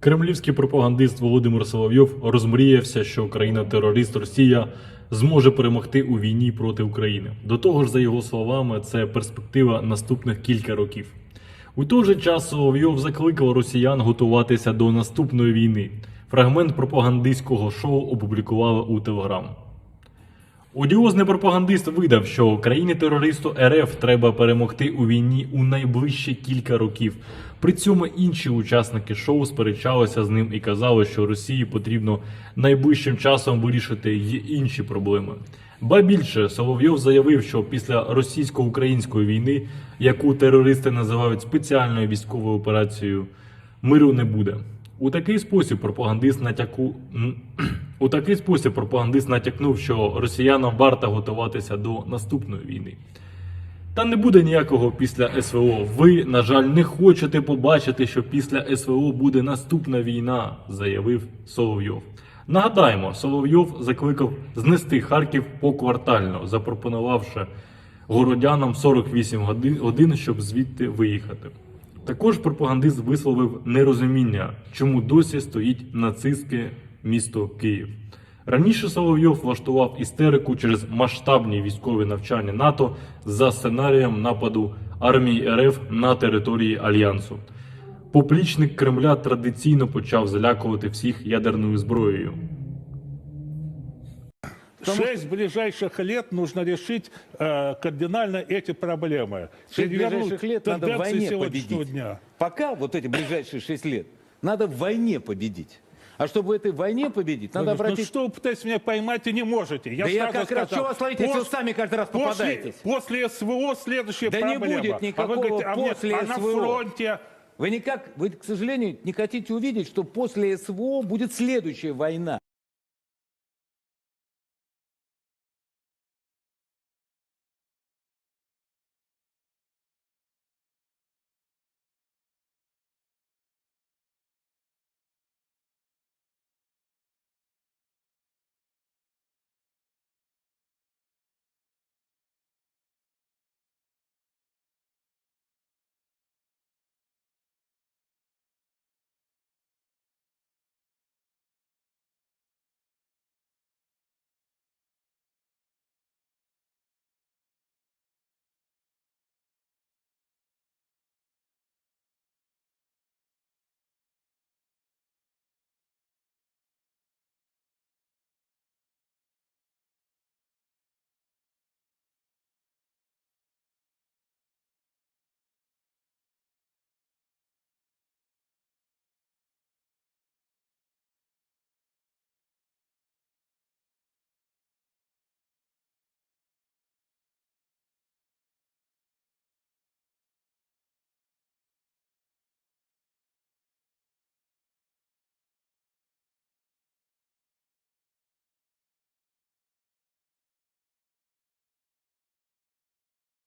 Кремлівський пропагандист Володимир Соловйов розмріявся, що Україна-терорист Росія зможе перемогти у війні проти України. До того ж, за його словами, це перспектива наступних кілька років. У той же час Соловйов закликав росіян готуватися до наступної війни. Фрагмент пропагандистського шоу опублікували у Телеграм. Одіозний пропагандист видав, що країни-терористу РФ треба перемогти у війні у найближчі кілька років. При цьому інші учасники шоу сперечалися з ним і казали, що Росії потрібно найближчим часом вирішити й інші проблеми. Ба більше Соловйов заявив, що після російсько-української війни, яку терористи називають спеціальною військовою операцією, миру не буде. У такий спосіб пропагандист натяку у такий спосіб пропагандист натякнув, що росіянам варто готуватися до наступної війни. Та не буде ніякого після СВО. Ви, на жаль, не хочете побачити, що після СВО буде наступна війна, заявив Соловйов. Нагадаємо, Соловйов закликав знести Харків поквартально, запропонувавши городянам 48 годин, щоб звідти виїхати. Також пропагандист висловив нерозуміння, чому досі стоїть нацистське місто Київ. Раніше Соловйов влаштував істерику через масштабні військові навчання НАТО за сценарієм нападу армії РФ на території Альянсу. Поплічник Кремля традиційно почав залякувати всіх ядерною зброєю. Шесть ближайших лет нужно решить э, кардинально эти проблемы. Шесть Перевернуть ближайших лет надо в тенденции войне сегодняшнего победить. дня. Пока вот эти ближайшие шесть лет надо в войне победить. А чтобы в этой войне победить, надо Вы, ну обратить... что вы пытаетесь меня поймать и не можете? Я Да я сразу как раз- сказал, что вас ловить, если вы пос- сами каждый раз после, попадаетесь? после СВО следующая Да не проблема. будет а вы никакого говорите, а, мне- после а на СВО. фронте... Вы никак, вы, к сожалению, не хотите увидеть, что после СВО будет следующая война.